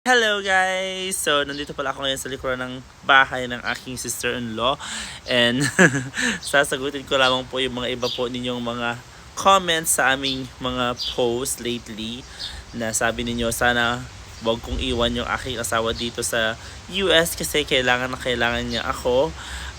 Hello guys! So, nandito pala ako ngayon sa likuran ng bahay ng aking sister-in-law. And sasagutin ko lamang po yung mga iba po ninyong mga comments sa aming mga posts lately na sabi ninyo sana wag kong iwan yung aking asawa dito sa US kasi kailangan na kailangan niya ako.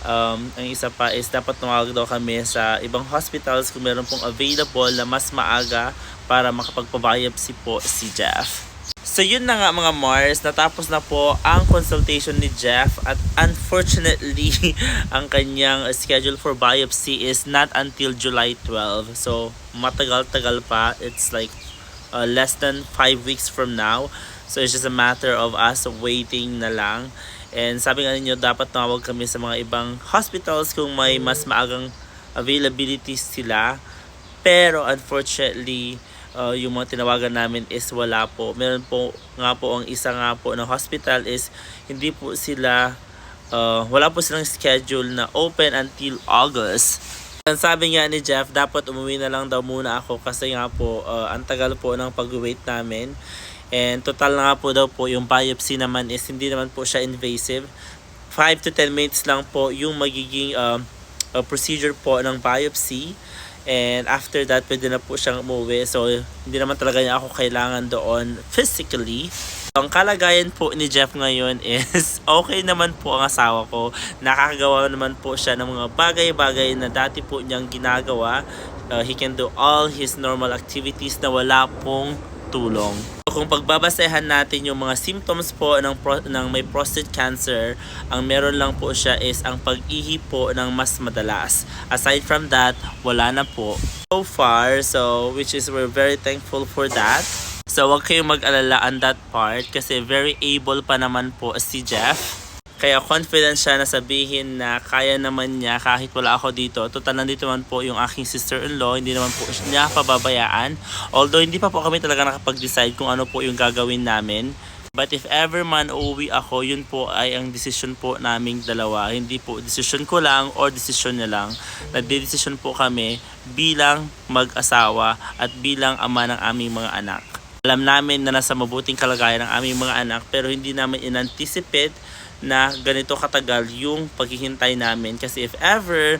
Um, ang isa pa is dapat tumawag daw kami sa ibang hospitals kung meron pong available na mas maaga para makapagpabiopsy po si Jeff. So yun na nga mga Mars, natapos na po ang consultation ni Jeff at unfortunately ang kanyang schedule for biopsy is not until July 12. So matagal-tagal pa, it's like uh, less than 5 weeks from now. So it's just a matter of us waiting na lang. And sabi nga ninyo, dapat tumawag kami sa mga ibang hospitals kung may mas maagang availability sila. Pero unfortunately, uh, yung mga tinawagan namin is wala po. Meron po nga po ang isa nga po ng hospital is hindi po sila uh, wala po silang schedule na open until August. Ang sabi nga ni Jeff, dapat umuwi na lang daw muna ako kasi nga po uh, ang tagal po ng pag-wait namin. And total na nga po daw po yung biopsy naman is hindi naman po siya invasive. 5 to 10 minutes lang po yung magiging um, uh, procedure po ng biopsy. And after that, pwede na po siyang umuwi. So, hindi naman talaga niya ako kailangan doon physically. Ang kalagayan po ni Jeff ngayon is okay naman po ang asawa ko. Nakakagawa naman po siya ng mga bagay-bagay na dati po niyang ginagawa. Uh, he can do all his normal activities na wala pong tulong. Kung pagbabasehan natin yung mga symptoms po ng, pro- ng may prostate cancer, ang meron lang po siya is ang pag-ihi po ng mas madalas. Aside from that, wala na po. So far, so which is we're very thankful for that. So wag kayong mag-alala on that part kasi very able pa naman po si Jeff. Kaya confident siya na sabihin na kaya naman niya kahit wala ako dito. Total nandito naman po yung aking sister-in-law. Hindi naman po niya pababayaan. Although hindi pa po kami talaga nakapag-decide kung ano po yung gagawin namin. But if ever man uuwi ako, yun po ay ang decision po naming dalawa. Hindi po decision ko lang or decision niya lang. Nagde-decision po kami bilang mag-asawa at bilang ama ng aming mga anak. Alam namin na nasa mabuting kalagayan ng aming mga anak pero hindi namin in-anticipate na ganito katagal yung paghihintay namin. Kasi if ever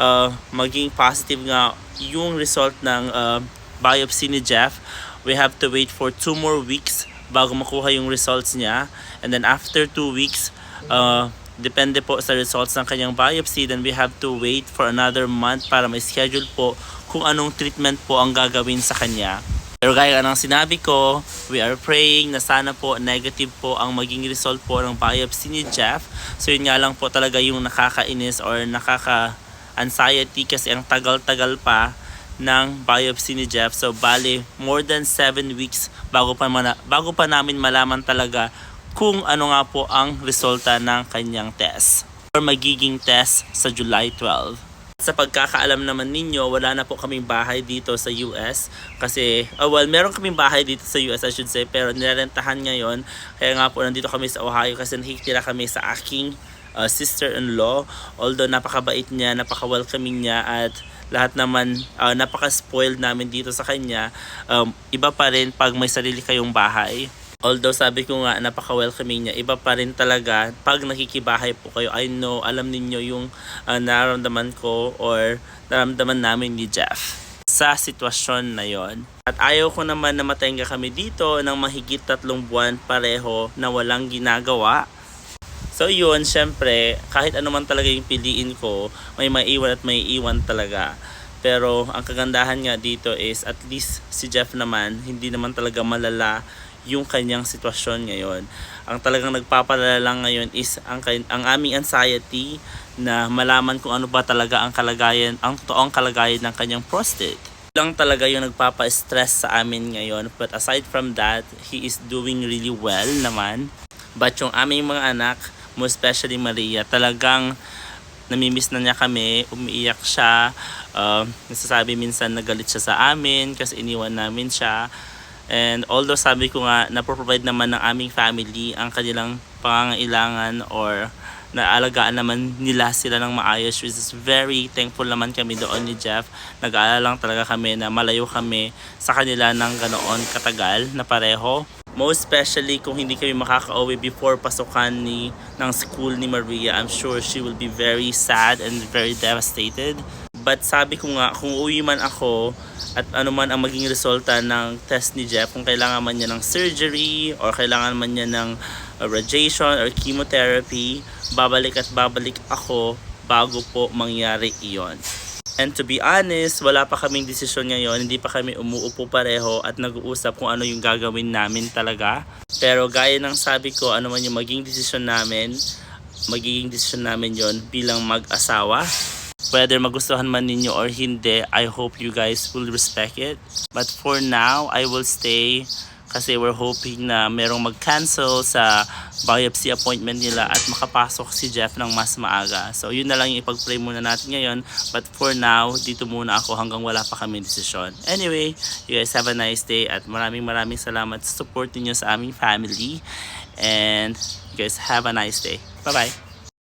uh, maging positive nga yung result ng uh, biopsy ni Jeff we have to wait for two more weeks bago makuha yung results niya. And then after two weeks uh, depende po sa results ng kanyang biopsy then we have to wait for another month para may schedule po kung anong treatment po ang gagawin sa kanya pero gaya ng sinabi ko, we are praying na sana po negative po ang maging result po ng biopsy ni Jeff. So yun nga lang po talaga yung nakakainis or nakaka-anxiety kasi ang tagal-tagal pa ng biopsy ni Jeff. So bali more than 7 weeks bago pa, mana- bago pa namin malaman talaga kung ano nga po ang resulta ng kanyang test or magiging test sa July 12. Sa pagkakaalam naman ninyo, wala na po kaming bahay dito sa US kasi, oh well, meron kaming bahay dito sa US I should say, pero nirentahan ngayon. Kaya nga po nandito kami sa Ohio kasi nakikitira kami sa aking uh, sister-in-law. Although napakabait niya, napaka-welcoming niya at lahat naman uh, napaka-spoiled namin dito sa kanya. Um, iba pa rin pag may sarili kayong bahay. Although sabi ko nga napaka-welcoming niya, iba pa rin talaga pag nakikibahay po kayo. I know, alam ninyo yung uh, nararamdaman ko or nararamdaman namin ni Jeff sa sitwasyon na yon. At ayaw ko naman na matenga kami dito ng mahigit tatlong buwan pareho na walang ginagawa. So yun, syempre, kahit ano man talaga yung piliin ko, may maiwan at may iwan talaga. Pero ang kagandahan nga dito is at least si Jeff naman, hindi naman talaga malala yung kanyang sitwasyon ngayon. Ang talagang nagpapalala lang ngayon is ang, ang aming anxiety na malaman kung ano ba talaga ang kalagayan, ang toong kalagayan ng kanyang prostate. Lang talaga yung nagpapa-stress sa amin ngayon. But aside from that, he is doing really well naman. But yung aming mga anak, most especially Maria, talagang namimiss na niya kami, umiiyak siya, uh, nasasabi minsan nagalit siya sa amin kasi iniwan namin siya. And although sabi ko nga, naproprovide naman ng aming family ang kanilang pangangailangan or naalagaan naman nila sila ng maayos which is very thankful naman kami doon ni Jeff. Nag-aalala lang talaga kami na malayo kami sa kanila ng ganoon katagal na pareho. Most especially kung hindi kami makaka-uwi before pasukan ni, ng school ni Maria, I'm sure she will be very sad and very devastated. But sabi ko nga, kung uwi man ako at ano man ang maging resulta ng test ni Jeff, kung kailangan man niya ng surgery or kailangan man niya ng uh, radiation or chemotherapy, babalik at babalik ako bago po mangyari iyon. And to be honest, wala pa kaming desisyon ngayon, hindi pa kami umuupo pareho at nag-uusap kung ano yung gagawin namin talaga. Pero gaya ng sabi ko, ano man yung maging desisyon namin, magiging desisyon namin yon bilang mag-asawa. Whether magustuhan man ninyo or hindi, I hope you guys will respect it. But for now, I will stay kasi we're hoping na merong mag-cancel sa biopsy appointment nila at makapasok si Jeff ng mas maaga. So yun na lang yung ipag-pray muna natin ngayon. But for now, dito muna ako hanggang wala pa kami desisyon. Anyway, you guys have a nice day at maraming maraming salamat sa support niyo sa aming family. And you guys have a nice day. Bye-bye!